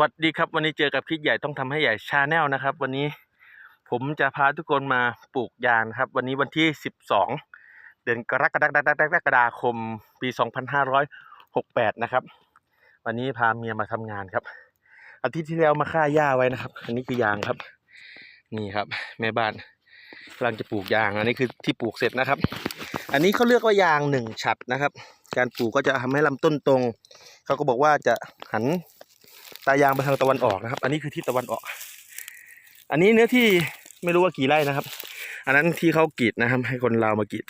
วัสดีครับวันนี้เจอกับคิดใหญ่ต้องทำให้ใหญ่ชาแนลนะครับ วันนี้ผมจะพาทุกคนมาปลูกยางครับ วันนี้วันที่ 12 เดือนกรกฎาคมกรกฎาคมปี 2568 นะครับ วันนี้พาเมียมาทำงานครับ อาทิตย์ที่แล้วมาฆ่าหญ้าไว้นะครับ อันนี้คือยางครับ นี่ครับ แม่บ้านกำลังจะปลูกยางอันนี้คือที่ปลูกเสร็จนะครับ อันนี้เขาเรียกว่ายางหนึ่งฉัดนะครับ การปลูกก็จะทำให้ลำต้นตรงเขาก็บอกว่าจะหัน ตายางไปทางตะวันออกนะครับ อันนี้คือที่ตะวันออก อันนี้เนื้อที่ไม่รู้ว่ากี่ไร่นะครับ อันนั้นที่เขากรีดนะครับ ให้คนลาวมากรีด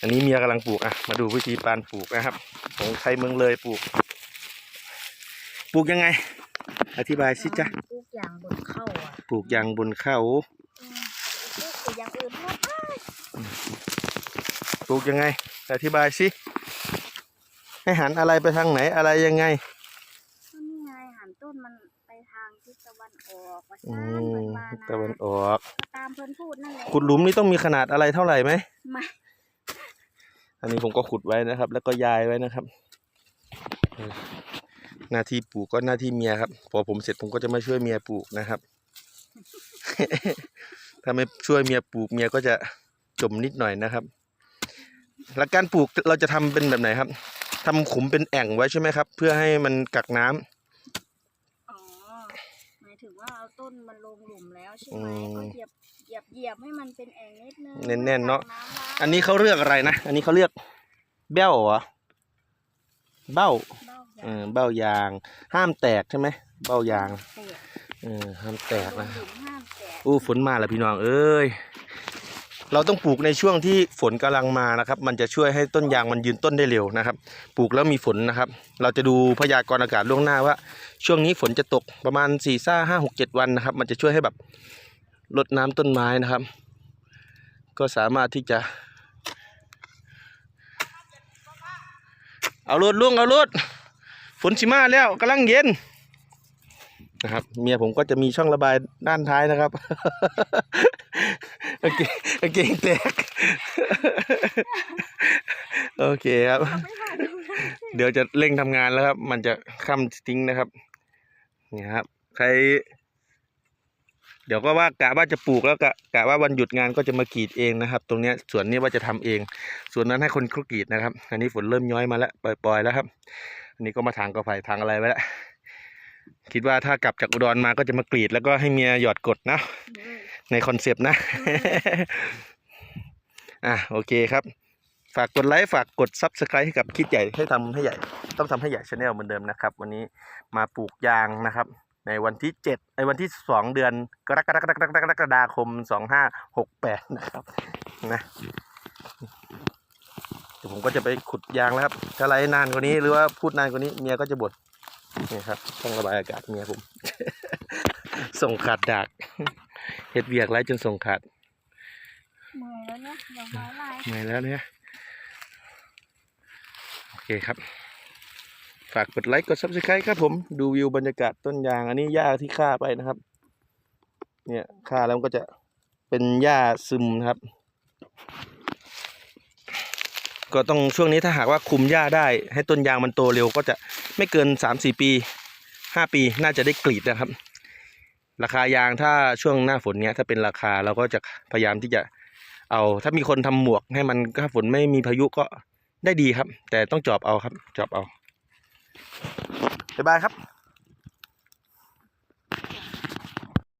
อันนี้เมียกำลังปลูกอะ มาดูวิธีการปลูกนะครับ ของใครเมืองเลยปลูก ปลูกยังไง อธิบายสิจ๊ะปลูกอย่างบนเข้าอะปลูกยางบนเขาอืมปลูกแต่อย่างอื่นไม่ได้ปลูกยังไง อธิบายสิให้หันอะไรไปทางไหนอะไรยังไง ก็นี่ไงหันต้นมันไป ทางทิศตะวันออกว่าอืซ่านเพิ่นมมานะตะวันออกก็ตามเพิ่นพูดนั่นแหละขุดหลุมนี่ต้องมีขนาดอะไรเท่าไหร่ไหมไม่อันนี้ผมก็ขุดไว้นะครับ แล้วก็ยายไว้นะครับเออหน้าที่ปลูกก็หน้าที่เมียครับ พอผมเสร็จผมก็จะมาช่วยเมียปลูกนะครับ ถ้าไม่ช่วยเมียปลูกเมียก็จะจมนิดหน่อยนะครับแล้วการปลูกเราจะทำเป็นแบบไหนครับทำขุมเป็นแอ่งไว้ใช่ไหมครับ เพื่อให้มันกักน้ำอ๋อหมาย ถึงว่าเอาต้นมันลงหลุมแล้วใช่อืไหมมก็เหยียบเหยียบเหยียบให้มันเป็นแอ่งนิดนึงแน่นๆเนาะตักำไว้อันนี้เขาเรียกอะไรนะ อันนี้เขาเรียกเบ้าเหรอ เบ้าเบ้าเออเบ้ายาง ห้ามแตกใช่ไหม เบ้ายางแตกเออห้ามแตกลนะ งหลุมห้ามแตกอู้ฝนมาแล้วพี่น้องเอ้ย เราต้องปลูกในช่วงที่ฝนกำลังมานะครับ มันจะช่วยให้ต้นยางมันยืนต้นได้เร็วนะครับ ปลูกแล้วมีฝนนะครับ เราจะดูพยากรณ์อากาศล่วงหน้าว่า ช่วงนี้ฝนจะตกประมาณสี่ซ่าห้าหกเจ็ดวันนะครับ มันจะช่วยให้แบบลดน้ำต้นไม้นะครับ ก็สามารถที่จะ เอารถลุงเอารถฝนชิมาแล้วกำลังเย็นนะครับ เมียผมก็จะมีช่องระบายด้านท้ายนะครับ โอเคโอเคงแตก โอเคครับไม่ผ่านดูนะเดี๋ยวจะเร่งทำงานแล้วครับ มันจะค่ำทิ้งนะครับ นี่ครับ ใคร เดี๋ยวก็ว่ากะว่าจะปลูกแล้วกะกะว่าวันหยุดงานก็จะมากรีดเองนะครับ ตรงเนี้ยส่วนนี้ว่าจะทำเอง ส่วนนั้นให้คนเขากรีดนะครับ อันนี้ฝนเริ่มย้อยมาแล้วปล่อยๆแล้วครับ อันนี้ก็มาทางกระไผ่ทางอะไรไว้แล้วคิดว่าถ้ากลับจากอุดรมาก็จะมากรีดแล้วก็ให้เมียหยอดกดนะ ในคอนเซปต์นะ อะโอเคครับ ฝากกดไลค์ฝากกดซับสไครต์ให้กับคิดใหญ่ให้ทำให้ใหญ่ ต้องทำให้ใหญ่ชาแนลเหมือนเดิมนะครับ วันนี้มาปลูกยางนะครับ ในวันที่เจ็ดในวันที่สองเดือนกรกฎาคมกรกฎาคมสองห้าหกแปดนะครับนะเดี๋ยวผมก็จะไปขุดยางแล้วครับถ้าไลฟ์นานกว่านี้หรือว่าพูดนานกว่านี้เมียก็จะบ่นนี่ครับต้องระบายอากาศเมียผม ส่งขาดดาก เฮ็ดเวียกไรจนส่งขาดเมื่อยแล้วเนี่ยอย่างไม้ลายเหนื่อยแล้วเนี่ย โอเคครับ ฝากกดไลค์กด subscribe ครับผม ดูวิวบรรยากาศต้นยาง อันนี้หญ้าที่ฆ่าไปนะครับ เนี่ยฆ่าแล้วมันก็จะเป็นหญ้าซึมนะครับ ก็ต้องช่วงนี้ถ้าหากว่าคุมหญ้าได้ ให้ต้นยางมันโตเร็วก็จะไม่เกินสามสี่ปีห้าปีน่าจะได้กรีดนะครับ ราคายางถ้าช่วงหน้าฝนเนี้ยถ้าเป็นราคาเราก็จะพยายามที่จะเอา ถ้ามีคนทำหมวกให้มันถ้าฝนไม่มีพายุก็ได้ดีครับ แต่ต้องจอบเอาครับ จอบเอาบ๊ายบายครับ